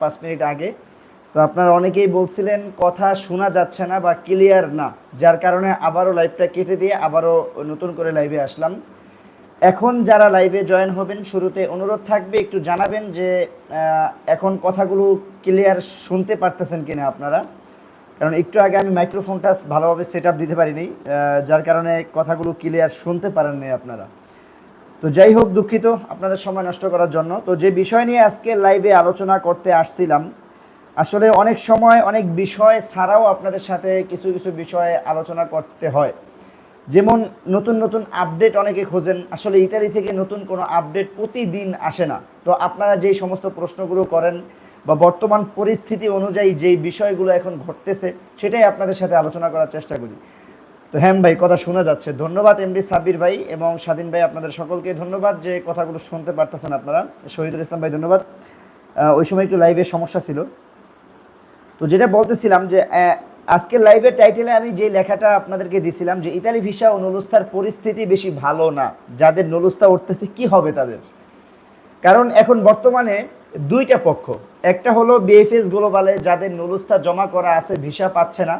পাঁচ মিনিট আগে। তো আপনারা অনেকেই বলছিলেন, কথা শোনা যাচ্ছে না বা ক্লিয়ার না। যার কারণে আবারও লাইভটা কেটে দিয়ে আবারও নতুন করে লাইভে আসলাম। এখন যারা লাইভে জয়েন হবেন, শুরুতে অনুরোধ থাকবে, একটু জানাবেন যে এখন কথাগুলো ক্লিয়ার শুনতে পারতেছেন কিনা আপনারা? কারণ একটু আগে আমি মাইক্রোফোনটা ভালোভাবে সেট দিতে পারিনি যার কারণে কথাগুলো ক্লিয়ার শুনতে পারেননি আপনারা। তো যাই হোক দুঃখিত, আপনাদের সময় নষ্ট করার জন্য। তো যে বিষয় নিয়ে আজকে লাইভে আলোচনা করতে আসছিলাম, আসলে অনেক সময় অনেক বিষয় ছাড়াও আপনাদের সাথে কিছু কিছু বিষয়ে আলোচনা করতে হয়। যেমন নতুন নতুন আপডেট অনেকে খোঁজেন, আসলে ইতালি থেকে নতুন কোনো আপডেট প্রতিদিন আসে না। তো আপনারা যেই সমস্ত প্রশ্নগুলো করেন বা বর্তমান পরিস্থিতি অনুযায়ী যেই বিষয়গুলো এখন ঘটতেছে, সেটাই আপনাদের সাথে আলোচনা করার চেষ্টা করি। তো হ্যাম ভাই, কথা শোনা যাচ্ছে। ধন্যবাদ এমডি সাব্বির ভাই এবং স্বাধীন ভাই, আপনাদের সকলকে ধন্যবাদ যে কথাগুলো শুনতে পারতেছেন আপনারা। শহীদুল ইসলাম ভাই, ধন্যবাদ। ওই সময় একটু লাইভে সমস্যা ছিল। তো যেটা বলতেছিলাম যে আজকের লাইভের টাইটেলে আমি যে লেখাটা আপনাদেরকে দিছিলাম যে, ইতালি ভিসা ও নুলুস্তার পরিস্থিতি বেশি ভালো না, যাদের নলুস্তা উঠতেছে, কি হবে তাদের? কারণ এখন বর্তমানে দুইটা পক্ষ। একটা হলো বিএফএস গ্লোবালে যাদের নলুস্তা জমা করা আছে, ভিসা পাচ্ছে না।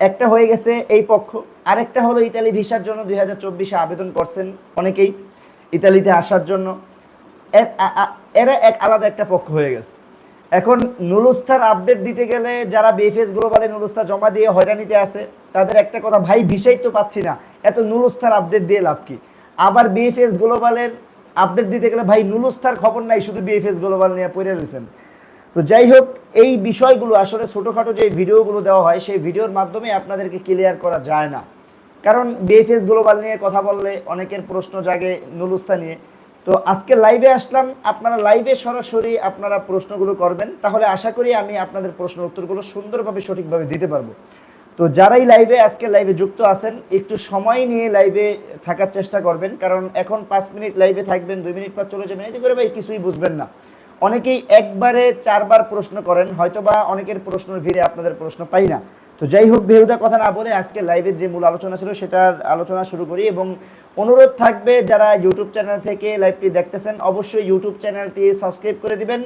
একটা হয়ে গেছে এই পক্ষ। আরেকটা হলো ইতালি ভিসার জন্য দুই হাজার চব্বিশে আবেদন করছেন অনেকেই ইতালিতে আসার জন্য। এরা এক আলাদা একটা পক্ষ হয়ে গেছে। এখন নুলুস্তার আপডেট দিতে গেলে যারা বিএফএস গ্লোবালে নুলুস্তা জমা দিয়ে হয়রানিতে আছে, তাদের একটা কথা, ভাই, ভিসাই তো পাচ্ছি না। এত নুলুস্তার আপডেট দিয়ে লাভ কি? আবার বিএফএস গ্লোবালের আপডেট দিতে গেলে, ভাই নুলুস্তার খবর নাই, শুধু বিএফএস গ্লোবাল নিয়ে পড়ে রয়েছেন। তো যাই হোক, এই বিষয়গুলো আসলে ছোটোখাটো যে ভিডিওগুলো দেওয়া হয়, সেই ভিডিওর মাধ্যমে আপনাদেরকে ক্লিয়ার করা যায় না। কারণ বিএফএস গ্লোবাল নিয়ে কথা বললে অনেকের প্রশ্ন জাগে নুলুস্তা নিয়ে। তো আজকে লাইভে আসলাম, আপনারা লাইভে সরাসরি আপনারা প্রশ্নগুলো করবেন, তাহলে আশা করি আমি আপনাদের প্রশ্ন উত্তরগুলো সুন্দরভাবে সঠিকভাবে দিতে পারব। তো যারাই লাইভে আজকে লাইভে যুক্ত আছেন, একটু সময় নিয়ে লাইভে থাকার চেষ্টা করবেন, কারণ এখন পাঁচ মিনিট লাইভে থাকবেন, দুই মিনিট পর চলে যাবেন, এতে করে ভাই কিছুই বুঝবেন না। অনেকেই একবারে চারবার প্রশ্ন করেন, হয়তোবা অনেকের প্রশ্নের ভিড়ে আপনাদের প্রশ্ন পাই না। তো যাই হোক, বেহুদা কথা না বলে আজকে লাইভের যে মূল আলোচনা ছিল সেটার আলোচনা শুরু করি এবং অনুরোধ থাকবে, যারা ইউটিউব চ্যানেল থেকে লাইভটি দেখতেছেন, অবশ্যই ইউটিউব চ্যানেলটি সাবস্ক্রাইব করে দিবেন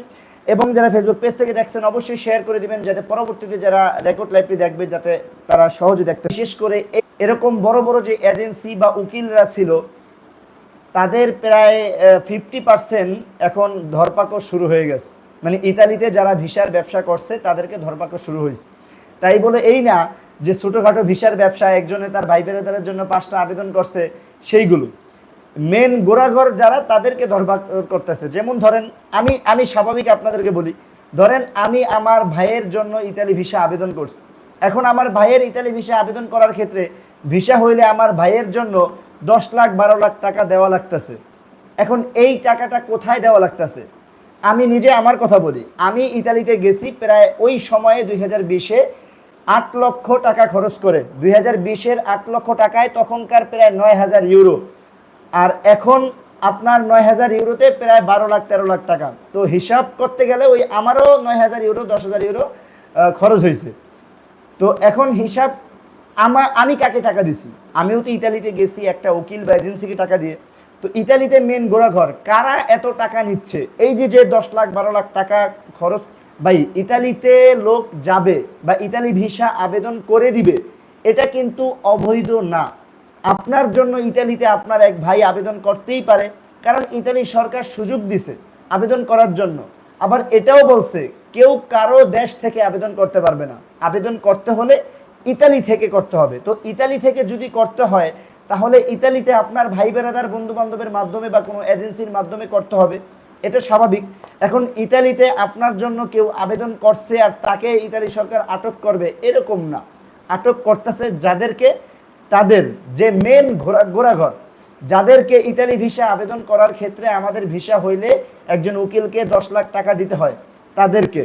এবং যারা ফেসবুক পেজ থেকে দেখছেন, অবশ্যই শেয়ার করে দিবেন যাতে পরবর্তীতে যারা রেকর্ড লাইভটি দেখবে, যাতে তারা সহজে দেখতে বিশেষ করে এরকম বড় বড় যে এজেন্সি বা উকিলরা ছিল তাদের প্রায় ফিফটি পার্সেন্ট এখন ধরপাকড় শুরু হয়ে গেছে। মানে ইতালিতে যারা ভিসার ব্যবসা করছে, তাদেরকে ধরপাকড় শুরু হয়েছে। তাই বলে এই না যে ছোটোখাটো ভিসার ব্যবসা, একজনে তার ভাই বেড়াদারের জন্য পাঁচটা আবেদন করছে, সেইগুলো। মেন গোড়াঘর যারা, তাদেরকে ধরপাকড় করতেছে। যেমন ধরেন, আমি আমি স্বাভাবিক আপনাদেরকে বলি, ধরেন আমি আমার ভাইয়ের জন্য ইতালি ভিসা আবেদন করছি। এখন আমার ভাইয়ের ইতালি ভিসা আবেদন করার ক্ষেত্রে ভিসা হইলে আমার ভাইয়ের জন্য দশ লাখ, বারো লাখ টাকা দেওয়া লাগতেছে। এখন এই টাকাটা কোথায় দেওয়া লাগতেছে? আমি নিজে আমার কথা বলি। আমি ইতালিতে গেছি প্রায় ওই সময়ে দুই হাজার বিশে আট লক্ষ টাকা খরচ করে। দুই হাজার বিশের আট লক্ষ টাকায় তখনকার প্রায় নয় হাজার ইউরো। আর এখন আপনার নয় হাজার ইউরোতে প্রায় বারো লাখ, তেরো লাখ টাকা। তো হিসাব করতে গেলে ওই আমারও নয় হাজার ইউরো, দশ হাজার ইউরো খরচ হয়েছে তো এখন হিসাব আমার, আমি কাকে টাকা দিছি? আমিও তো ইতালিতে গেছি, একটা উকিল বা এজেন্সিকে টাকা দিয়ে। তো ইতালিতে মেন গোড়াঘর, কারা এত টাকা নিচ্ছে? এই যে যে দশ লাখ, বারো লাখ টাকা খরচ, ভাই, ইতালিতে লোক যাবে বা ইতালি ভিসা আবেদন করে দিবে, এটা কিন্তু অবৈধ না। আপনার জন্য ইতালিতে আপনার এক ভাই আবেদন করতেই পারে, কারণ ইতালি সরকার সুযোগ দিছে আবেদন করার জন্য। আবার এটাও বলছে, কেউ কারও দেশ থেকে আবেদন করতে পারবে না। আবেদন করতে হলে ইতালি থেকে করতে হবে। তো ইতালি থেকে যদি করতে হয়, তাহলে ইতালিতে আপনার ভাই বেড়াদার বন্ধু বান্ধবের মাধ্যমে বা কোনো এজেন্সির মাধ্যমে করতে হবে। এটা স্বাভাবিক। এখন ইতালিতে আপনার জন্য কেউ আবেদন করছে আর তাকে ইতালি সরকার আটক করবে, এরকম না। আটক করতেছে যাদেরকে, তাদের যে মেন ঘোরা, গোড়াঘর। যাদেরকে ইতালি ভিসা আবেদন করার ক্ষেত্রে আমাদের ভিসা হইলে একজন উকিলকে দশ লাখ টাকা দিতে হয়। তাদেরকে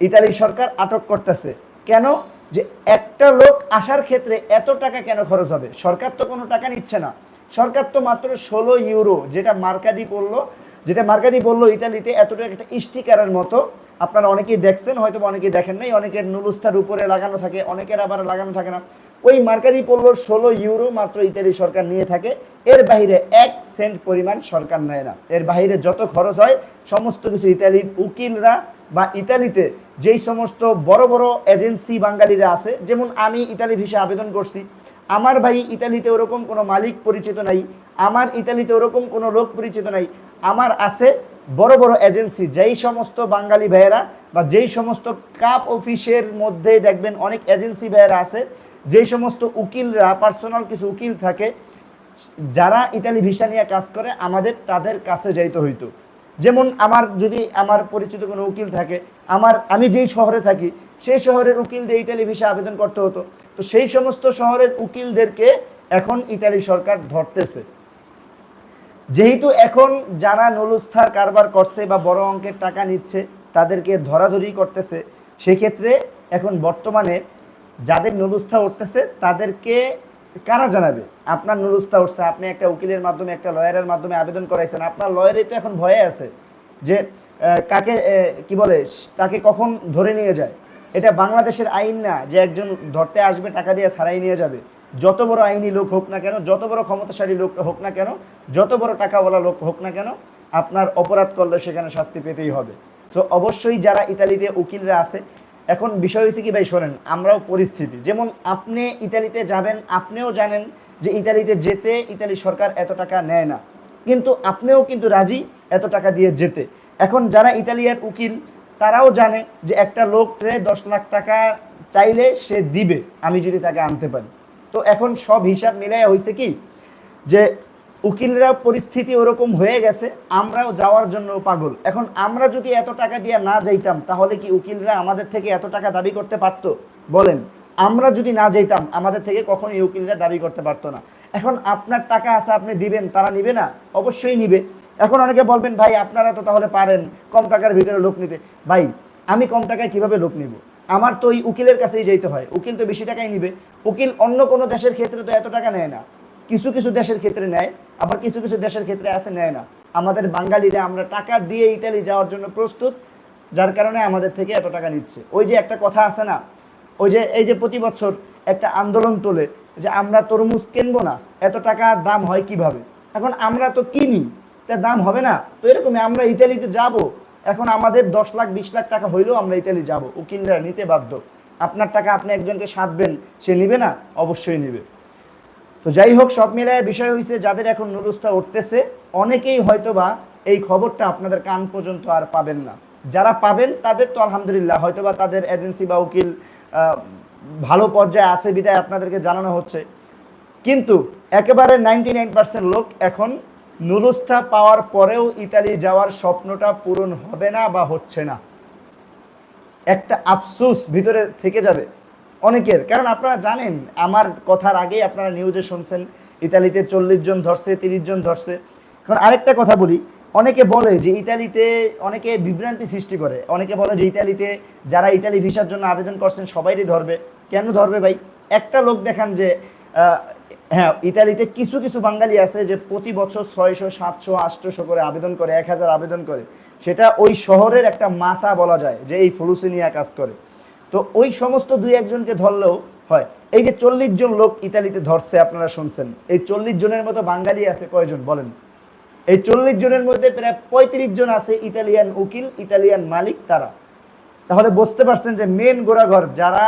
ইতালি সরকার আটক করতেছে। কেন? যে একটা লোক আসার ক্ষেত্রে এত টাকা কেন খরচ হবে? সরকার তো কোনো টাকা নিচ্ছে না। সরকার তো মাত্র ষোলো ইউরো, যেটা মার্কাদি পড়ল, যেটা মার্কাদি বলল ইতালিতে, এতটা একটা স্টিকারের মতো। আপনারা অনেকেই দেখছেন, হয়তো অনেকেই দেখেন নাই, অনেকের নুলুস্তার উপরে লাগানো থাকে, অনেকের আবার লাগানো থাকে না। ওই মার্কারি পড়ল ষোলো ইউরো মাত্র ইতালি সরকার নিয়ে থাকে। এর বাইরে এক সেন্ট পরিমাণ সরকার নেয় না। এর বাইরে যত খরচ হয়, সমস্ত কিছু ইতালির উকিলরা বা ইতালিতে যেই সমস্ত বড় বড় এজেন্সি বাঙালিরা আছে, যেমন আমি ইতালি ভিসা আবেদন করছি, আমার ভাই ইতালিতে ওরকম কোনো মালিক পরিচিত নাই, আমার ইতালিতে ওরকম কোনো লোক পরিচিত নাই, আমার আছে বড় বড় এজেন্সি, যেই সমস্ত বাঙালি ভাইয়েরা বা যেই সমস্ত কাপ অফিসের মধ্যে দেখবেন অনেক এজেন্সি ভাইয়েরা আছে, যেই সমস্ত উকিলরা, পার্সোনাল কিছু উকিল থাকে, যারা ইতালি ভিসা নিয়ে কাজ করে, আমাদের তাদের কাছে যাইতে হইতো। যেমন আমার যদি আমার পরিচিত কোনো উকিল থাকে, আমার, আমি যেই শহরে থাকি, সেই শহরের উকিল দিয়ে ইতালি ভিসা আবেদন করতে হতো। তো সেই সমস্ত শহরের উকিলদেরকে এখন ইতালি সরকার ধরতেছে। যেহেতু এখন যারা নুলুস্থার কারবার করছে বা বড় অঙ্কের টাকা নিচ্ছে, তাদেরকে ধরাধরি করতেছে, সেক্ষেত্রে এখন বর্তমানে যাদের নুলুস্থা উঠতেছে, তাদেরকে কারা জানাবে? আপনার নুলুস্থা উঠছে, আপনি একটা উকিলের মাধ্যমে, একটা লয়ারের মাধ্যমে আবেদন করাইছেন। আপনার লয়ারই তো এখন ভয়ে আছে যে কাকে কি বলে, তাকে কখন ধরে নিয়ে যায়? এটা বাংলাদেশের আইন না যে একজন ধরতে আসবে, টাকা দিয়ে ছাড়াই নিয়ে যাবে। যত বড় আইনি লোক হোক না কেন, যত বড় ক্ষমতাশালী লোক হোক না কেন, যত বড় টাকাওয়ালা লোক হোক না কেন, আপনার অপরাধ করলে সেখানে শাস্তি পেতেই হবে। সো অবশ্যই যারা ইতালিতে উকিলরা আছে এখন বিষয় হয়েছে কি ভাই, শোনেন, আমরাও পরিস্থিতি। যেমন আপনি ইতালিতে যাবেন, আপনিও জানেন যে ইতালিতে যেতে ইতালি সরকার এত টাকা নেয় না। কিন্তু আপনিও কিন্তু রাজি এত টাকা দিয়ে যেতে। এখন যারা ইতালিয়ার উকিল, তারাও জানে যে একটা লোকরে দশ লাখ টাকা চাইলে সে দিবে, আমি যদি তাকে আনতে পারি। তো এখন সব হিসাব মিলাই হয়েছে কি, যে উকিলরা পরিস্থিতি ওরকম হয়ে গেছে, আমরাও যাওয়ার জন্য পাগল। এখন আমরা যদি এত টাকা দিয়ে না যাইতাম, তাহলে কি উকিলরা আমাদের থেকে এত টাকা দাবি করতে পারত? বলেন, আমরা যদি না যাইতাম, আমাদের থেকে কখনোই উকিলরা দাবি করতে পারতো না। এখন আপনার টাকা আছে, আপনি দিবেন, তারা নিবে না? অবশ্যই নিবে। এখন অনেকে বলবেন, ভাই, আপনারা তো তাহলে পারেন, কম টাকার ভিতরে লোক নিতে। ভাই, আমি কম টাকায় কীভাবে লোক নিব? আমার তো ওই উকিলের কাছেই যাইতে হয়। উকিল তো বেশি টাকাই নিবে। উকিল অন্য কোনো দেশের ক্ষেত্রে তো এত টাকা নেয় না। কিছু কিছু দেশের ক্ষেত্রে নেয়। আবার কিছু কিছু দেশের ক্ষেত্রে আছে, নেয় না। আমাদের বাঙালিরা আমরা টাকা দিয়ে ইতালি যাওয়ার জন্য প্রস্তুত, যার কারণে আমাদের থেকে এত টাকা নিচ্ছে। ওই যে একটা কথা আছে না, ওই যে, এই যে প্রতি বছর একটা আন্দোলন তোলে যে আমরা তরমুজ কিনবো না, এত টাকা দাম হয় কীভাবে? এখন আমরা তো কিনি, তা দাম হবে না। তো এরকমই আমরা ইতালিতে যাব, এখন আমাদের দশ লাখ, বিশ লাখ টাকা হইলেও আমরা ইতালি যাব। উকিলরা নিতে বাধ্য। আপনার টাকা আপনি একজনকে সাধবেন, সে নিবে না? অবশ্যই নিবে। তো যাই হোক, সব মিলায় বিষয় হয়েছে যাদের এখন নুরুস্তা উঠতেছে, অনেকেই হয়তোবা এই খবরটা আপনাদের কান পর্যন্ত আর পাবেন না। যারা পাবেন, তাদের তো আলহামদুলিল্লাহ, হয়তোবা তাদের এজেন্সি বা উকিল ভালো পর্যায়ে আছে বিদায় আপনাদেরকে জানানো হচ্ছে। কিন্তু একেবারে নাইনটি নাইন পার্সেন্ট লোক এখন নুরুস্তা পাওয়ার পরেও ইতালি যাওয়ার স্বপ্নটা পূরণ হবে না বা হচ্ছে না। একটা আফসোস ভিতরে থেকে যাবে। অনেকের। কারণ আপনারা জানেন, আমার কথার আগেই আপনারা নিউজে শুনছেন, ইতালিতে চল্লিশ জন ধরছে, তিরিশ জন ধরছে। এখন আরেকটা কথা বলি, অনেকে বলে যে ইতালিতে অনেকে বিভ্রান্তি সৃষ্টি করে। অনেকে বলে যে ইতালিতে যারা ইতালি ভিসার জন্য আবেদন করছেন সবাইই ধরবে। কেন ধরবে ভাই? একটা লোক দেখান যে হ্যাঁ ইতালিতে কিছু কিছু বাঙালি আছে যে প্রতি বছর ছয়শো, সাতশো, আটশোশো করে আবেদন করে, এক হাজার আবেদন করে। সেটা ওই শহরের একটা মাথা বলা যায়, যে এই ফলুসিনিয়া কাজ করে। তো ওই সমস্ত দুই একজনকে ধরলেও হয়। এই যে চল্লিশ জন লোক ইতালিতে ধরছে, আপনারা শুনছেন। এই চল্লিশ জনের মতো বাঙালি আছে কয়জন, বলেন। এই চল্লিশ জনের মধ্যে প্রায় পঁয়ত্রিশ জন আছে ইতালিয়ান উকিল, ইতালিয়ান মালিক তারা। তাহলে বুঝতে পারছেন যে মেন গোড়াঘর যারা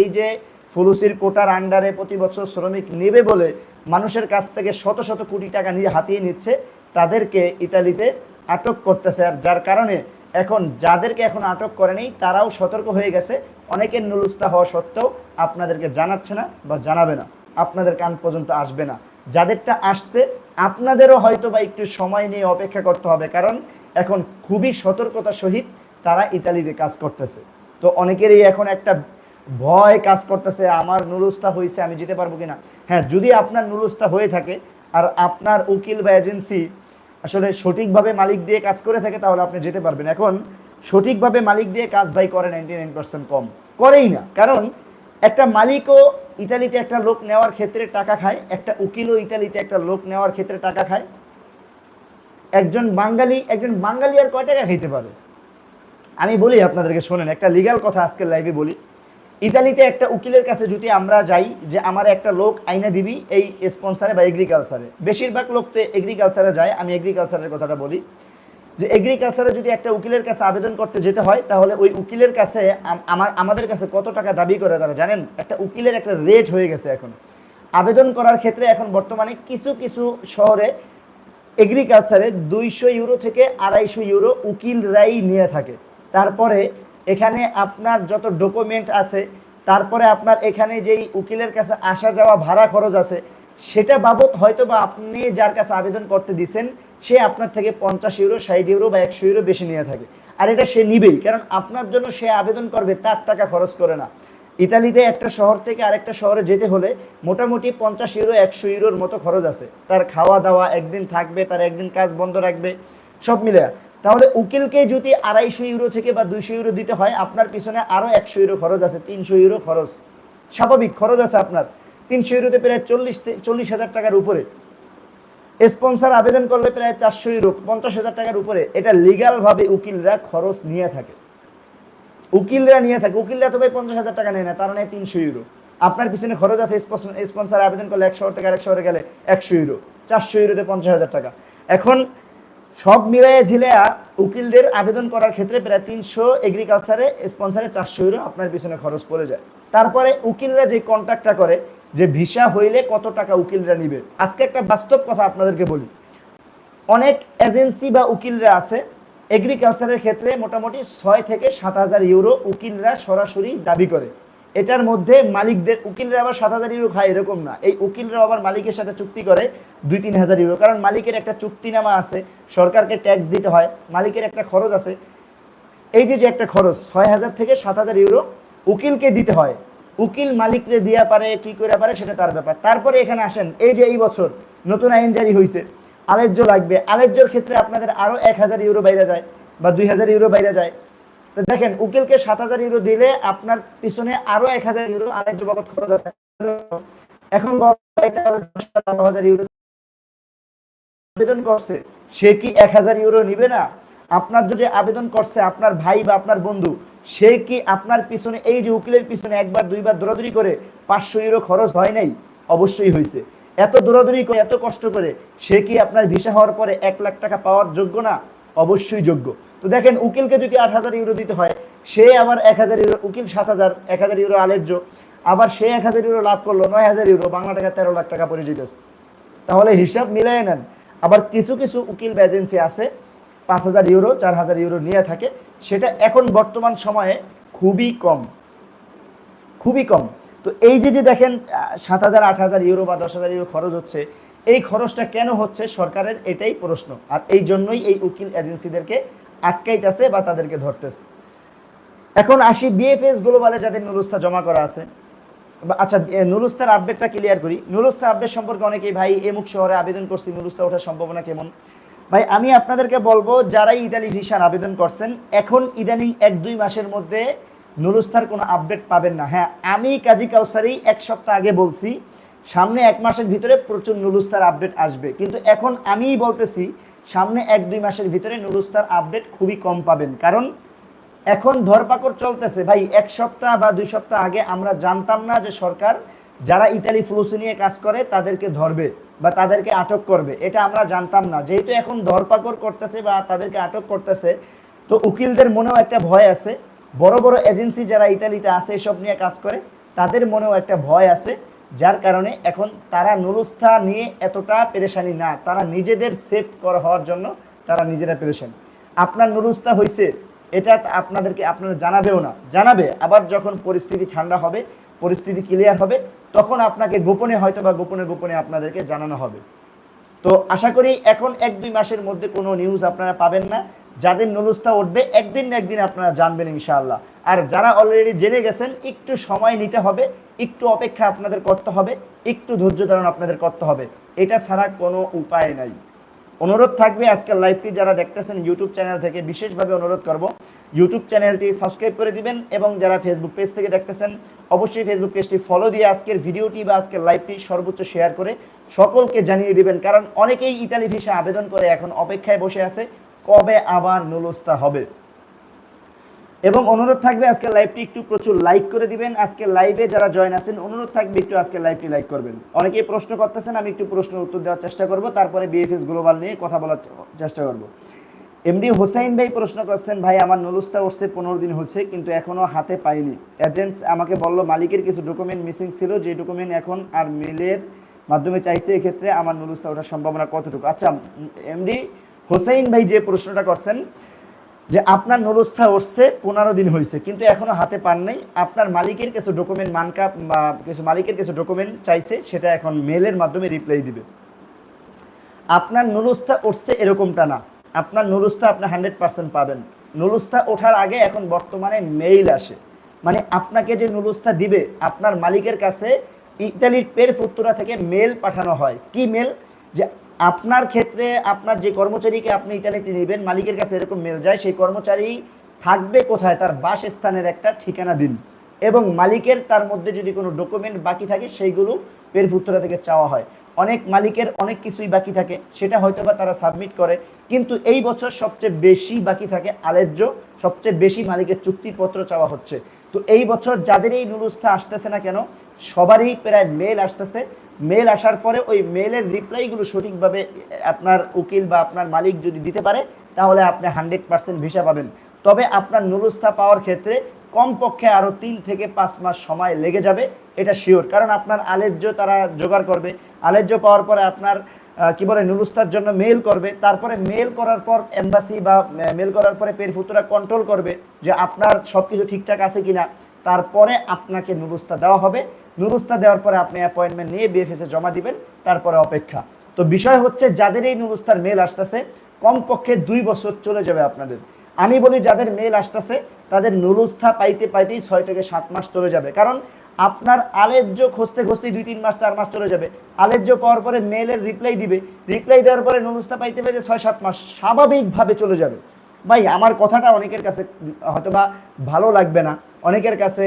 এই যে ফুলুসির কোটার আন্ডারে প্রতি বছর শ্রমিক নেবে বলে মানুষের কাছ থেকে শত শত কোটি টাকা নিয়ে হাতিয়ে নিচ্ছে, তাদেরকে ইতালিতে আটক করতেছে। আর যার কারণে এখন যাদেরকে এখন আটক করে নেই, তারাও সতর্ক হয়ে গেছে। অনেকের নুলুস্তা হওয়া সত্ত্বেও আপনাদেরকে জানাচ্ছে না বা জানাবে না। আপনাদের কান পর্যন্ত আসবে না। যাদেরটা আসছে, আপনাদেরও হয়তো বা একটু সময় নিয়ে অপেক্ষা করতে হবে, কারণ এখন খুবই সতর্কতা সহিত তারা ইতালিতে কাজ করতেছে। তো অনেকেরই এখন একটা ভয় কাজ করতেছে, আমার নুরুস্তা হয়েছে আমি যেতে পারব কিনা? হ্যাঁ যদি আপনার নুরুস্তা হয়ে থাকে আর আপনার উকিল বা এজেন্সি আসলে সঠিকভাবে মালিক দিয়ে কাজ করে থাকে তাহলে আপনি যেতে পারবেন। এখন সঠিকভাবে মালিক দিয়ে কাজ ভাই করে নাইনটি নাইন পার্সেন্ট কম। করেই না। কারণ একটা মালিকও ইতালিতে একটা লোক নেওয়ার ক্ষেত্রে টাকা খায়, একটা উকিলও ইতালিতে একটা লোক নেওয়ার ক্ষেত্রে টাকা খায়। একজন বাঙালি একজন বাঙালি আর কয় টাকা খাইতে পারে? আমি বলি আপনাদেরকে, শোনেন, একটা লিগ্যাল কথা আজকের লাইভে বলি। ইতালিতে একটা উকিলের কাছে যদি আমরা যাই যে আমার একটা লোক আইনা দিবি এই স্পন্সারে বা এগ্রিকালচারে বেশিরভাগ লোক তো এগ্রিকালচারে যায়, আমি এগ্রিকালচারের কথাটা বলি। যে এগ্রিকালচারে যদি একটা উকিলের কাছে আবেদন করতে যেতে হয়, তাহলে ওই উকিলের কাছে আমার আমাদের কাছে কত টাকা দাবি করে তারা, জানেন? একটা উকিলের একটা রেট হয়ে গেছে এখন। আবেদন করার ক্ষেত্রে এখন বর্তমানে কিছু কিছু শহরে এগ্রিকালচারে দুইশো ইউরো থেকে আড়াইশো ইউরো উকিলরাই নিয়ে থাকে। তারপরে এখানে আপনার যত ডকুমেন্ট আছে, তারপরে আপনার এখানে যেই উকিলের কাছে আসা যাওয়া, ভাড়া খরচ আছে, সেটা বাবদ হয়তো বা আপনি যার কাছে আবেদন করতে দিচ্ছেন সে আপনার থেকে পঞ্চাশ ইউরো ষাট ইউরো বা একশো ইউরো বেশি নিয়ে থাকে। আর এটা সে নিবেই, কারণ আপনার জন্য সে আবেদন করবে, তার টাকা খরচ করে না। ইতালিতে একটা শহর থেকে আরেকটা শহরে যেতে হলে মোটামুটি পঞ্চাশ ইউরো একশো ইউরোর মতো খরচ আছে। তার খাওয়া দাওয়া একদিন থাকবে, তার একদিন কাজ বন্ধ রাখবে। সব মিলে। তাহলে উকিলকে যদি আড়াইশো ইউরো থেকে বা দুইশো ইউরো দিতে হয়, আপনার পিছনে আরও একশো ইউরো খরচ আছে, তিনশো ইউরো খরচ। স্বাভাবিক, খরচ আছে আপনার। তিনশো ইউরোতে প্রায় চল্লিশ চল্লিশ হাজার টাকার উপরে। স্পন্সর আবেদন করলে প্রায় চারশো ইউরো, পঞ্চাশ হাজার টাকার উপরে। এটা লিগালভাবে উকিলরা খরচ নিয়ে থাকে। উকিলরা নিয়ে থাকে। উকিলরা তো ভাই পঞ্চাশ হাজার টাকা নেয় না, তার নেয় তিনশো ইউরো। আপনার পিছনে খরচ আছে স্পন্সর আবেদন করলে একশো টাকা একশো গেলে একশো ইউরো। চারশো ইউরোতে পঞ্চাশ হাজার টাকা। এখন সব মিলিয়ে ঝিলেয়া উকিলদের আবেদন করার ক্ষেত্রে প্রায় তিনশো এগ্রিকালচারে স্পন্সারে চারশো ইউরো আপনার পিছনে খরচ পড়ে যায়। তারপরে উকিলরা যে কন্ট্রাক্টটা করে, যে ভিসা হইলে কত টাকা উকিলরা নিবে? আজকে একটা বাস্তব কথা আপনাদেরকে বলি। অনেক এজেন্সি বা উকিলরা আছে এগ্রিকালচারের ক্ষেত্রে মোটামুটি ছয় থেকে সাত হাজার ইউরো উকিলরা সরাসরি দাবি করে। এটার মধ্যে মালিকদের উকিলরা আবার সাত হাজার ইউরো খায়, এরকম না। এই উকিলরা আবার মালিকের সাথে চুক্তি করে দুই, তিন হাজার ইউরো। কারণ মালিকের একটা চুক্তিনামা আছে, সরকারকে ট্যাক্স দিতে হয়, মালিকের একটা খরচ আছে। এই যে যে একটা খরচ, ছয় হাজার থেকে সাত হাজার ইউরো উকিলকে দিতে হয়। উকিল মালিকরে দিয়া পারে, কি করে পারে, সেটা তার ব্যাপার। তারপরে এখানে আসেন, এই যে এই বছর নতুন আইন জারি হয়েছে আলেজ্য লাগবে। আলেজ্যর ক্ষেত্রে আপনাদের আরও এক হাজার ইউরো বাইরে যায় বা দুই হাজার ইউরো বাইরে যায়। দেখেন, উকিলকে সাত হাজার ইউরো দিলে আপনার পিছনে আরও এক হাজার ইউরো আলেজ্য বাবদ খরচ আছে। এখন আবেদন করছে, সে কি এক হাজার ইউরো নিবে না? আপনার যদি আবেদন করছে আপনার ভাই বা আপনার বন্ধু, সে কি আপনার পিছনে, এই যে উকিলের পিছনে একবার, দুইবার দৌড়াদৌড়ি করে পাঁচশো ইউরো খরচ হয় নাই? অবশ্যই হয়েছে। এত দৌড়াদৌড়ি করে, এত কষ্ট করে, সে কি আপনার ভিসা হওয়ার পরে এক লাখ টাকা পাওয়ার যোগ্য না? অবশ্যই যোগ্য। তো দেখেন, উকিলকে যদি আট হাজার ইউরো দিতে হয়, সে আবার এক হাজার ইউরো উকিল সাত হাজার, এক হাজার ইউরো আলের্য আবার সে এক হাজার ইউরো লাভ করল, নয় হাজার ইউরো বাংলা টাকা তেরো লাখ টাকা পড়ে যেতেছে তাহলে হিসাব মিলাই নেন। আবার কিছু কিছু উকিল এজেন্সি আছে, পাঁচ হাজার ইউরো চার হাজার ইউরো নিয়ে থাকে। সেটা এখন বর্তমান সময়ে খুবই কম। খুবই কম। তো এই যে যে দেখেন সাত হাজার, আট হাজার ইউরো বা দশ হাজার ইউরো খরচ হচ্ছে এই খরচটা কেন হচ্ছে সরকারের? এটাই প্রশ্ন। আর এই জন্যই এই উকিল এজেন্সিদেরকে আটকাইতেছে বা তাদেরকে ধরতেছে। এখন আসি বিএফএস গ্লোবালে যাদের নুরুস্তা জমা করা আছে। আচ্ছা নুরুস্তার আপডেটটা ক্লিয়ার করি। নুরুস্তা আপডেট সম্পর্কে অনেকেই, ভাই এমুক শহরে আবেদন করছি নুরুস্তা ওঠার সম্ভাবনা কেমন? ভাই, আমি আপনাদেরকে বলব যারাই ইতালি ভিসার আবেদন করছেন, এখন ইদানিং এক দুই মাসের মধ্যে নুরুস্তার কোনো আপডেট পাবেন না। হ্যাঁ আমি কাজী কাউসারি এক সপ্তাহ আগে বলছি সামনে এক মাসের ভিতরে প্রচুর নুরুস্তার আপডেট আসবে। কিন্তু এখন আমিই বলতেছি, সামনে এক দুই মাসের ভিতরে নুরুস্তার আপডেট খুবই কম পাবেন। কারণ এখন ধরপাকড় চলতেছে। ভাই, এক সপ্তাহ বা দুই সপ্তাহ আগে আমরা জানতাম না যে সরকার যারা ইতালি ফ্লুসি নিয়ে কাজ করে, তাদেরকে ধরবে বা তাদেরকে আটক করবে। এটা আমরা জানতাম না। যেহেতু এখন ধরপাকড় করতেছে বা তাদেরকে আটক করতেছে, তো উকিলদের মনেও একটা ভয় আছে। বড় বড় এজেন্সি যারা ইতালিতে আছে, এসব নিয়ে কাজ করে, তাদের মনেও একটা ভয় আছে। যার কারণে এখন তারা নুরুস্থা নিয়ে এতটা পেরেশানি না, তারা নিজেদের সেফ করা হওয়ার জন্য তারা নিজেরা পেরেশানি। আপনার নুরুস্তা হয়েছে এটা আপনাদেরকে আপনারা জানাবেও না। জানাবে, আবার যখন পরিস্থিতি ঠান্ডা হবে, পরিস্থিতি ক্লিয়ার হবে, তখন আপনাকে গোপনে হয়তো বা গোপনে গোপনে আপনাদেরকে জানানো হবে। তো আশা করি এখন এক দুই মাসের মধ্যে কোনো নিউজ আপনারা পাবেন না। যাদের নুরুস্তা উঠবে, একদিন না একদিন আপনারা জানবেন ইনশাআল্লাহ। আর যারা অলরেডি জেনে গেছেন, একটু সময় নিতে হবে, একটু অপেক্ষা আপনাদের করতে হবে, একটু ধৈর্য ধারণ আপনাদের করতে হবে। এটা ছাড়া কোনো উপায় নাই। অনুরোধ থাকবে আজকের লাইভটি যারা দেখতেছেন ইউটিউব চ্যানেল থেকে, বিশেষভাবে অনুরোধ করব ইউটিউব চ্যানেলটি সাবস্ক্রাইব করে দিবেন এবং যারা ফেসবুক পেজ থেকে দেখতেছেন, অবশ্যই ফেসবুক পেজটি ফলো দিয়ে আজকের ভিডিওটি বা আজকের লাইভটি সর্বোচ্চ শেয়ার করে সকলকে জানিয়ে দিবেন। কারণ অনেকেই ইতালি ভিসা আবেদন করে এখন অপেক্ষায় বসে আছে। কবে আবার নুলস্তা হবে? এবং অনুরোধ থাকবে, আজকে লাইভটি একটু প্রচুর লাইক করে দিবেন। আজকে লাইভে যারা জয়েন আছেন, অনুরোধ থাকবে একটু আজকে লাইভটি লাইক করবেন। অনেকেই প্রশ্ন করতেছেন, আমি একটু প্রশ্নের উত্তর দেওয়ার চেষ্টা করব। তারপরে বিএফএস গ্লোবাল নিয়ে কথা বলার চেষ্টা করব। এমডি হোসাইন ভাই প্রশ্ন করছেন, ভাই, আমার নুলুস্তা উঠছে, পনেরো দিন হচ্ছে, কিন্তু এখনও হাতে পাইনি। এজেন্টস আমাকে বলল, মালিকের কিছু ডকুমেন্ট মিসিং ছিল, যে ডকুমেন্ট এখন আর মেলের মাধ্যমে চাইছে, এক্ষেত্রে আমার নুলুস্তা ওঠার সম্ভাবনা কতটুকু? আচ্ছা এমডি হোসাইন ভাই যে প্রশ্নটা করছেন যে আপনার নুলুস্থা উঠছে পনেরো দিন হয়েছে, কিন্তু এখনও হাতে পান নাই। আপনার মালিকের কিছু ডকুমেন্ট মানকা বা কিছু মালিকের কিছু ডকুমেন্ট চাইছে, সেটা এখন মেলের মাধ্যমে রিপ্লাই দিবে। আপনার নুলুস্থা উঠছে এরকমটা না। আপনার নুলুস্থা আপনি হান্ড্রেড পার্সেন্ট পাবেন। নুলুস্থা ওঠার আগে এখন বর্তমানে মেইল আসে। মানে আপনাকে যে নুলুস্থা দিবে, আপনার মালিকের কাছে ইতালির পের ফুত্তুরা থেকে মেল পাঠানো হয়। কি মেল যে আপনার ক্ষেত্রে আপনার যে কর্মচারীকে আপনি ইতালিতে নেবেন মালিকের কাছে এরকম মেল যায়, সেই কর্মচারী থাকবে কোথায়? তার বাসস্থানের একটা ঠিকানা দিন। এবং মালিকের তার মধ্যে যদি কোনো ডকুমেন্ট বাকি থাকে, সেইগুলো পেরভুত্তরা থেকে চাওয়া হয়। অনেক মালিকের অনেক কিছুই বাকি থাকে, সেটা হয়তো বা তারা সাবমিট করে। কিন্তু এই বছর সবচেয়ে বেশি বাকি থাকে আলের্য, সবচেয়ে বেশি মালিকের চুক্তিপত্র চাওয়া হচ্ছে। তো এই বছর যাদের এই নুরুস্থা আসতেছে না কেন, সবারই প্রায় মেল আসতেছে। মেল আসার পরে ওই মেলের রিপ্লাইগুলো সঠিকভাবে আপনার উকিল বা আপনার মালিক যদি দিতে পারে, তাহলে আপনি হান্ড্রেড পার্সেন্ট ভিসা পাবেন। তবে আপনার নুরুস্থা পাওয়ার ক্ষেত্রে কমপক্ষে আরও তিন থেকে পাঁচ মাস সময় লেগে যাবে, এটা শিওর কারণ আপনার আলেজ্য তারা জোগাড় করবে। আলেজ্য পাওয়ার পরে আপনার কি বলে নুরুস্তার জন্য মেল করবে। তারপরে মেল করার পর এম্বাসি বা মেল করার পরে পেরফুতুরা কন্ট্রোল করবে যে আপনার সব কিছু ঠিকঠাক আছে কিনা। তারপরে আপনাকে নুরুস্তা দেওয়া হবে। নুরুস্তা দেওয়ার পরে আপনি অ্যাপয়েন্টমেন্ট নিয়ে বিএফএসে জমা দিবেন, তারপরে অপেক্ষা। তো বিষয় হচ্ছে, যাদের এই নুরুস্তার মেল আসতেছে, কমপক্ষে দুই বছর চলে যাবে আপনাদের। আমি বলি, যাদের মেল আসতেছে, তাদের নুরুস্থা পাইতে পাইতেই ছয় থেকে সাত মাস চলে যাবে। কারণ আপনার আলেজ্য খুঁজতে খুঁজতে দুই, তিন মাস, চার মাস চলে যাবে। আলেজ্য পাওয়ার পরে মেলের রিপ্লাই দিবে। রিপ্লাই দেওয়ার পরে নুরুস্থা পাইতে পাইতে ছয়, সাত মাস স্বাভাবিকভাবে চলে যাবে। ভাই, আমার কথাটা অনেকের কাছে হয়তোবা ভালো লাগবে না। অনেকের কাছে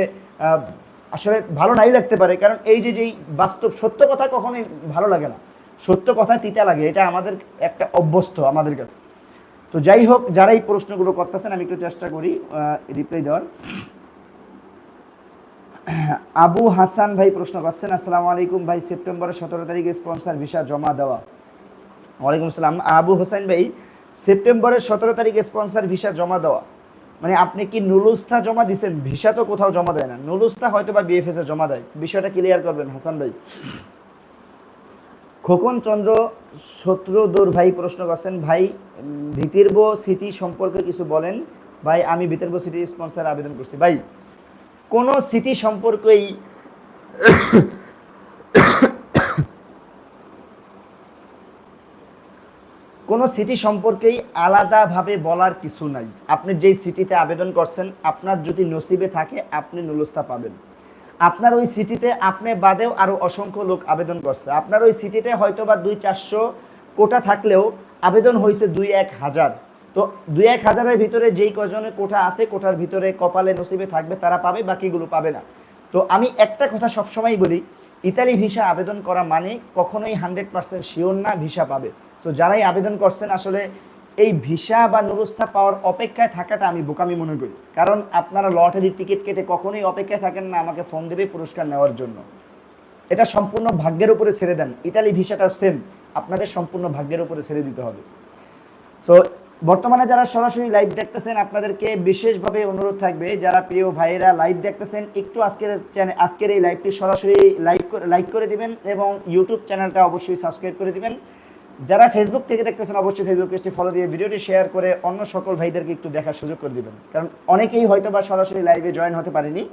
আসলে ভালো নাই লাগতে পারে। কারণ এই যে, যেই বাস্তব সত্য কথা কখনোই ভালো লাগে না। সত্য কথা তিতা লাগে। এটা আমাদের একটা অভ্যস্ত আমাদের কাছে। তো যাই হোক, যারা এই প্রশ্নগুলো করতেছেন, আমি একটু চেষ্টা করি রিপ্লাই দেওয়ার। আবু হাসান ভাই প্রশ্ন করছেন, আসসালামু আলাইকুম ভাই, সেপ্টেম্বরের সতেরো তারিখে স্পন্সার ভিসা জমা দেওয়া। ওয়ালাইকুম আসসালাম। আবু হোসেন ভাই, সেপ্টেম্বরের সতেরো তারিখে স্পন্সার ভিসা জমা দেওয়া। মানে আপনি কি নুলুস্থা জমা দিচ্ছেন ভিসা তো কোথাও জমা দেয় না। নুলুস্থা হয়তো বা বিএফএস জমা দেয়। বিষয়টা ক্লিয়ার করবেন, হাসান ভাই। খোকন চন্দ্র শত্রুদুর ভাই প্রশ্ন করছেন, ভাই, ভিতির্ব সিটি সম্পর্কে কিছু বলেন। ভাই, আমি ভিতির্ব সিটি স্পন্সর আবেদন করছি। ভাই কোন সিটি সম্পর্কেই কোনো সিটি সম্পর্কেই আলাদাভাবে বলার কিছু নাই। আপনি যেই সিটিতে আবেদন করছেন, আপনার যদি নসিবে থাকে, আপনি নুলস্থা পাবেন। আপনার ওই সিটিতে আপনি বাদেও আরও অসংখ্য লোক আবেদন করছে। আপনার ওই সিটিতে হয়তো বা দুই চারশো কোটা থাকলেও আবেদন হয়েছে দুই এক হাজার। তো দুই এক হাজারের ভিতরে যেই কজনে কোঠা আছে, কোঠার ভিতরে কপালে নসিবে থাকবে, তারা পাবে, বাকিগুলো পাবে না। তো আমি একটা কথা সবসময় বলি, ইতালি ভিসা আবেদন করা মানে কখনোই হান্ড্রেড পার্সেন্ট শিওর না ভিসা পাবে। সো যারাই আবেদন করছেন, আসলে এই ভিসা বা নুরস্থা পাওয়ার অপেক্ষায় থাকাটা আমি বোকামি মনে করি। কারণ আপনারা লটারির টিকিট কেটে কখনোই অপেক্ষায় থাকেন না আমাকে ফোন দেবে পুরস্কার নেওয়ার জন্য। এটা সম্পূর্ণ ভাগ্যের উপরে ছেড়ে দেন। ইতালি ভিসাটা সেম আপনাদের সম্পূর্ণ ভাগ্যের উপরে ছেড়ে দিতে হবে। সো বর্তমানে যারা সরাসরি লাইভ দেখতেছেন, আপনাদেরকে বিশেষভাবে অনুরোধ থাকবে, যারা প্রিয় ভাইয়েরা লাইভ দেখতেছেন, একটু আজকের চ্যানেল আজকের এই লাইভটি সরাসরি লাইক লাইক করে দিবেন এবং ইউটিউব চ্যানেলটা অবশ্যই সাবস্ক্রাইব করে দিবেন। যারা ফেসবুক থেকে দেখতেছেন, অবশ্যই ফেসবুক পেজটি ফলো দিয়ে ভিডিওটি শেয়ার করে অন্য সকল ভাইদেরকে একটু দেখার সুযোগ করে দিবেন। কারণ অনেকেই হয়তো বা সরাসরি লাইভে জয়েন হতে পারেনি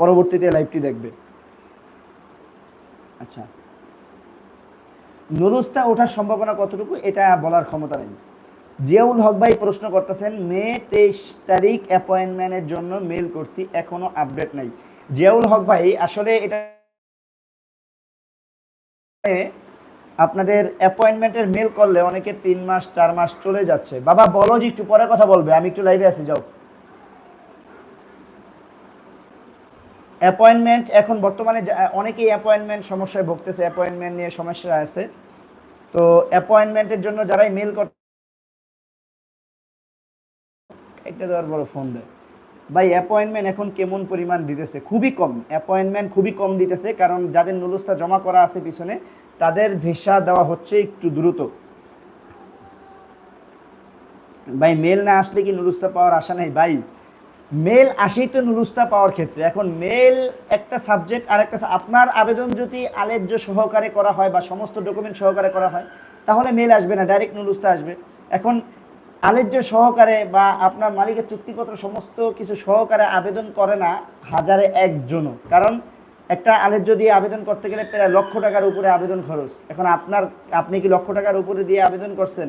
পরবর্তীতে লাইভটি দেখবে। আচ্ছা। নুরুস্তা ওঠার সম্ভাবনা কতটুকু, এটা বলার ক্ষমতা নেই। জিয়াউল হক ভাই প্রশ্ন করতেছেন, মে তেইশ তারিখ অ্যাপয়েন্টমেন্টের জন্য মেল করছি, এখনও আপডেট নাই। জিয়াউল হক ভাই, আসলে এটা আপনাদের অ্যাপয়েন্টমেন্টের মেল করলে অনেকে তিন মাস, চার মাস চলে যাচ্ছে। বাবা, বলো যে একটু পরে কথা বলবে, আমি একটু লাইভে আছি, যাও। অ্যাপয়েন্টমেন্ট এখন বর্তমানে অনেকেই অ্যাপয়েন্টমেন্ট সমস্যায় ভুগতেছে অ্যাপয়েন্টমেন্ট নিয়ে সমস্যা আছে। তো অ্যাপয়েন্টমেন্টের জন্য যারাই মেল কর এটা দেওয়ার বড় ফোন দেয়। ভাই অ্যাপয়েন্টমেন্ট এখন কেমন পরিমাণ দিতেছে? খুবই কম। অ্যাপয়েন্টমেন্ট খুবই কম দিতেছে, কারণ যাদের নুলুস্তা জমা করা আছে পিছনে, তাদের ভিসা দেওয়া হচ্ছে একটু দ্রুত। ভাই মেল না আসলে কি নুলুস্তা পাওয়ার আশা নেই? ভাই মেল আসেই তো নুলুস্তা পাওয়ার ক্ষেত্রে। এখন মেল একটা সাবজেক্ট আর একটা আপনার আবেদন যদি আলেজ্য সহকারে করা হয় বা সমস্ত ডকুমেন্ট সহকারে করা হয়, তাহলে মেল আসবে না ডাইরেক্ট নুলুস্তা আসবে। এখন আলেজ্য সহকারে বা আপনার মালিকের চুক্তিপত্র সমস্ত কিছু সহকারে আবেদন করে না হাজারে একজনও। কারণ একটা আলেজ্য দিয়ে আবেদন করতে গেলে প্রায় লক্ষ টাকার উপরে আবেদন খরচ। এখন আপনার, আপনি কি লক্ষ টাকার উপরে দিয়ে আবেদন করছেন?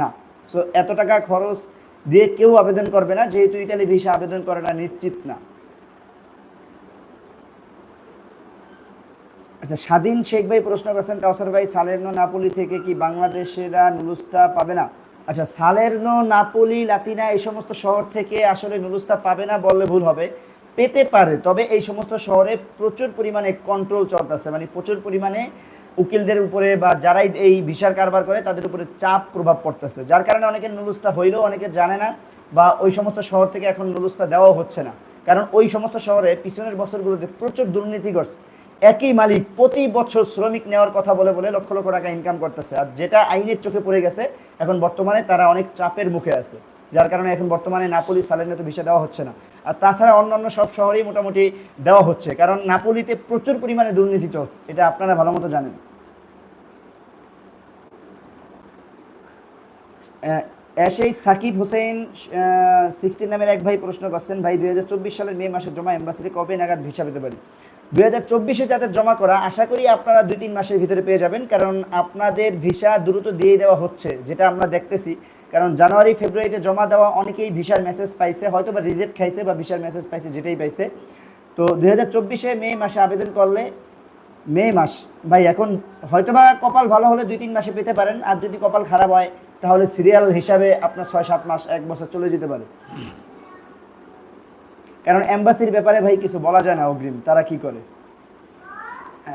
না। সো এত টাকা খরচ দিয়ে কেউ আবেদন করবে না, যেহেতু ইতালি ভিসা আবেদন করে না, নিশ্চিত না। আচ্ছা স্বাধীন শেখ ভাই প্রশ্ন করেছেন, কাউসার ভাই, সালের্নো নাপোলি থেকে কি বাংলাদেশেরা নুলুস্তা পাবে না? আচ্ছা সালের্নো, নাপোলি, লাতিনা, এই সমস্ত শহর থেকে আসলে নুলুস্তা পাবে না বললে ভুল হবে। পেতে পারে, তবে এই সমস্ত শহরে প্রচুর পরিমাণে কন্ট্রোল চলতেছে। মানে প্রচুর পরিমাণে উকিলদের উপরে বা যারাই এই ভিসার কারবার করে, তাদের উপরে চাপ প্রভাব পড়তেছে। যার কারণে অনেকের নুলুস্তা হইলেও অনেকে জানে না বা ওই সমস্ত শহর থেকে এখন নুলুস্তা দেওয়াও হচ্ছে না। কারণ ওই সমস্ত শহরে পিছনের বছরগুলোতে প্রচুর দুর্নীতি করছে একই মালিক প্রতি বছর শ্রমিক নেওয়ার কথা বলে বলে লক্ষ লক্ষ টাকা ইনকাম করতেছে। আর যেটা আইনের চোখে পড়ে গেছে, এখন বর্তমানে তারা অনেক চাপের মুখে আছে। যার কারণে এখন বর্তমানে নাপোলি সালেন্ডাতে ভিসা দেওয়া হচ্ছে না। আর তাছাড়া অন্যান্য সব শহরেই মোটামুটি দেওয়া হচ্ছে। কারণ নাপোলিতে প্রচুর পরিমাণে দুর্নীতি চলছে। এটা আপনারা ভালো মতো জানেন। এসেই সাকিব হোসেন সিক্সটিন নামের এক ভাই প্রশ্ন করছেন, ভাই, দুই হাজার চব্বিশ সালের মে মাসে জমা এম্বাসিতে কবে নাগাদ ভিসা পেতে পারি? দুই হাজার চব্বিশে যাদের জমা করা, আশা করি আপনারা দুই তিন মাসের ভিতরে পেয়ে যাবেন, কারণ আপনাদের ভিসা দ্রুত দিয়ে দেওয়া হচ্ছে, যেটা আমরা দেখতেছি। কারণ জানুয়ারি, ফেব্রুয়ারিতে জমা দেওয়া অনেকেই ভিসার মেসেজ পাইছে হয়তো বা রিজেক্ট খাইছে বা ভিসার মেসেজ পাইছে, যেটাই পাইছে। তো দুই হাজার চব্বিশে মে মাসে আবেদন করলে, মে মাস, ভাই, এখন হয়তোবা কপাল ভালো হলে দুই তিন মাসে পেতে পারেন, আর যদি কপাল খারাপ হয়, তাহলে সিরিয়াল হিসাবে আপনার ছয় সাত মাস, এক বছর চলে যেতে পারে। কারণ এম্বাসির ব্যাপারে ভাই কিছু বলা যায় না অগ্রিম, তারা কি করে?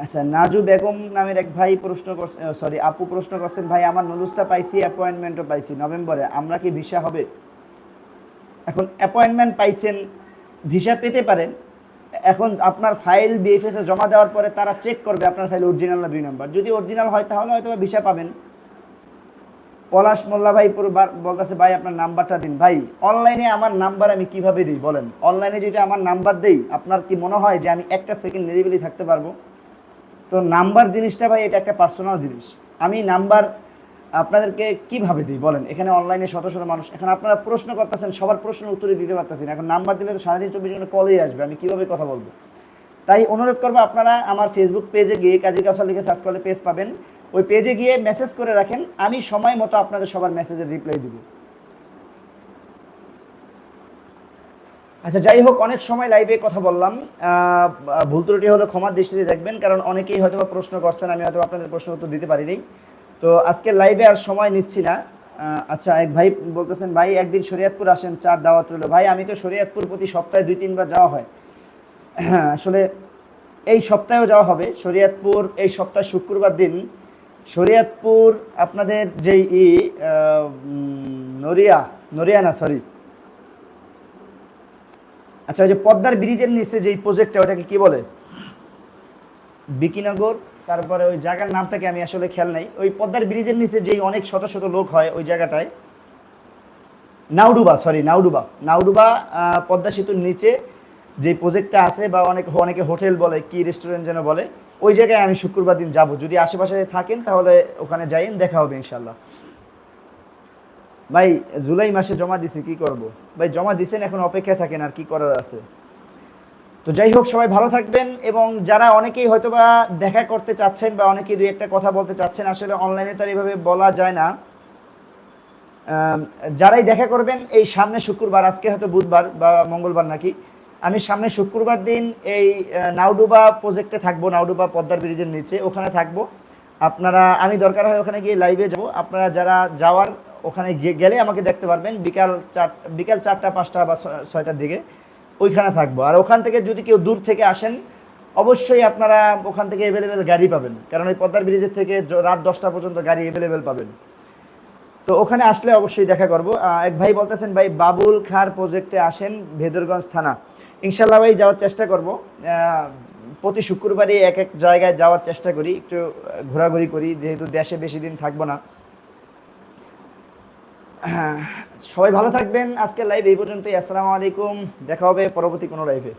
আচ্ছা নাজু বেগম নামের এক ভাই প্রশ্ন করছেন সরি আপু প্রশ্ন করছেন, ভাই, আমার নুলুস্তা পাইছি অ্যাপয়েন্টমেন্টও পাইছি, নভেম্বরে, আমরা কি ভিসা হবে? এখন অ্যাপয়েন্টমেন্ট পাইছেন, ভিসা পেতে পারেন, এখন আপনার ফাইল বিএফএসে জমা দেওয়ার পরে তারা চেক করবে, আপনার ফাইল অরিজিনাল না দুই নাম্বার যদি অরিজিনাল হয়, তাহলে হয়তো ভিসা পাবেন। পলাশ মোল্লা ভাই পুরো বলতেছে, ভাই, আপনার নাম্বারটা দিন। ভাই, অনলাইনে আমার নাম্বার আমি কীভাবে দিই, বলেন? অনলাইনে যদি আমার নাম্বার দেই, আপনার কি মনে হয় যে আমি একটা সেকেন্ড নিরিবিলি থাকতে পারব? তো নাম্বার জিনিসটা ভাই, এটা একটা পার্সোনাল জিনিস। আমি নাম্বার আপনাদেরকে কীভাবে দিই, বলেন? এখানে অনলাইনে শত শত মানুষ। এখন আপনারা প্রশ্ন করতেছেন, সবার প্রশ্নের উত্তরে দিতে পারতেছেন। এখন নাম্বার দিলে তো সারাদিন চব্বিশ ঘণ্টা কলেই আসবে। আমি কীভাবে কথা বলব? তাই অনুরোধ করব, আপনারা আমার ফেসবুক পেজে গিয়ে কাজী কাউসার লিখে সার্চ করলে পেজ পাবেন। ওই পেজে গিয়ে মেসেজ করে রাখেন, আমি সময় মতো আপনাদের সবার মেসেজের রিপ্লাই দিব। আচ্ছা যাই হোক, অনেক সময় লাইভে কথা বললাম। ভুল ত্রুটি হলে ক্ষমার দৃষ্টিতে দেখবেন, কারণ অনেকেই হয়তো প্রশ্ন করছেন, আমি হয়তো আপনাদের প্রশ্ন উত্তর দিতে পারিনি। তো আজকে লাইভে আর সময় নিচ্ছি না। আচ্ছা এক ভাই বলতেছেন, ভাই, একদিন শরীয়তপুর আসেন, চার দাওয়াত রইল। ভাই, আমি তো শরীয়তপুর প্রতি সপ্তাহে দুই, তিনবার যাওয়া হয়। আসলে এই সপ্তাহেও যাওয়া হবে। শরীয়তপুর এই সপ্তাহ শুক্রবার দিন শরীয়তপুর আপনাদের যেই ই নরিয়া নরিয়া না সরি আচ্ছা ওই যে পদ্মার ব্রিজের নিচে যেই প্রজেক্টটা ওটাকে কি বলে? বিকিনগর, তারপরে ওই জায়গার নামটাকে আমি আসলে খেয়াল নাই। ওই পদ্মার ব্রিজের নিচে যেই অনেক শত শত লোক হয় ওই জায়গাটায় নাউডুবা সরি নাউডুবা নাউডুবা পদ্মা সেতুর নিচে যে প্রজেক্টটা আছে বা অনেক, অনেকে হোটেল বলে, কি রেস্টুরেন্ট যেন বলে ওই জায়গায় আমি শুক্রবার দিন যাব। যদি আশেপাশে থাকেন, তাহলে ওখানে যাইন দেখা হবে ইনশাল্লাহ ভাই, জুলাই মাসে জমা দিছি, কি করব? ভাই, জমা দিছেন, এখন অপেক্ষায় থাকেন আর কি করার আছে। তো যাই হোক, সবাই ভালো থাকবেন এবং যারা অনেকেই হয়তোবা দেখা করতে চাচ্ছেন বা অনেকেই দুই একটা কথা বলতে চাচ্ছেন, আসলে অনলাইনে তো এইভাবে বলা যায় না। যারাই দেখা করবেন, এই সামনে শুক্রবার, আজকে হয়তো বুধবার বা মঙ্গলবার নাকি আমি সামনে শুক্রবার দিন এই নাউডুবা প্রজেক্টে থাকব নাউডুবা পদ্মার ব্রিজের নিচে, ওখানে থাকব। আপনারা, আমি দরকার হয় ওখানে গিয়ে লাইভে যাব। আপনারা যারা যাওয়ার ওখানে গেলে আমাকে দেখতে পারবেন, বিকাল চার, বিকাল চারটা, পাঁচটা বা ছয়টার দিকে ওইখানে থাকব। আর ওখান থেকে যদি কেউ দূর থেকে আসেন, অবশ্যই আপনারা ওখান থেকে অ্যাভেলেবেল গাড়ি পাবেন। কারণ ওই পদ্মার ব্রিজের থেকে রাত দশটা পর্যন্ত গাড়ি অ্যাভেলেবেল পাবেন। তো ওখানে আসলে অবশ্যই দেখা করব। এক ভাই বলতেছেন, ভাই, বাবুল খার প্রজেক্টে আসেন ভেদরগঞ্জ থানা। ইনশাল্লাহ ভাই, যাওয়ার চেষ্টা করব। প্রতি শুক্রবারই এক এক জায়গায় যাওয়ার চেষ্টা করি, একটু ঘোরাঘুরি করি, যেহেতু দেশে বেশি দিন থাকব না। সবাই ভালো থাকবেন। আজকের লাইভ এই পর্যন্তই। আসসালামু আলাইকুম। দেখা হবে পরবর্তী কোনো লাইভে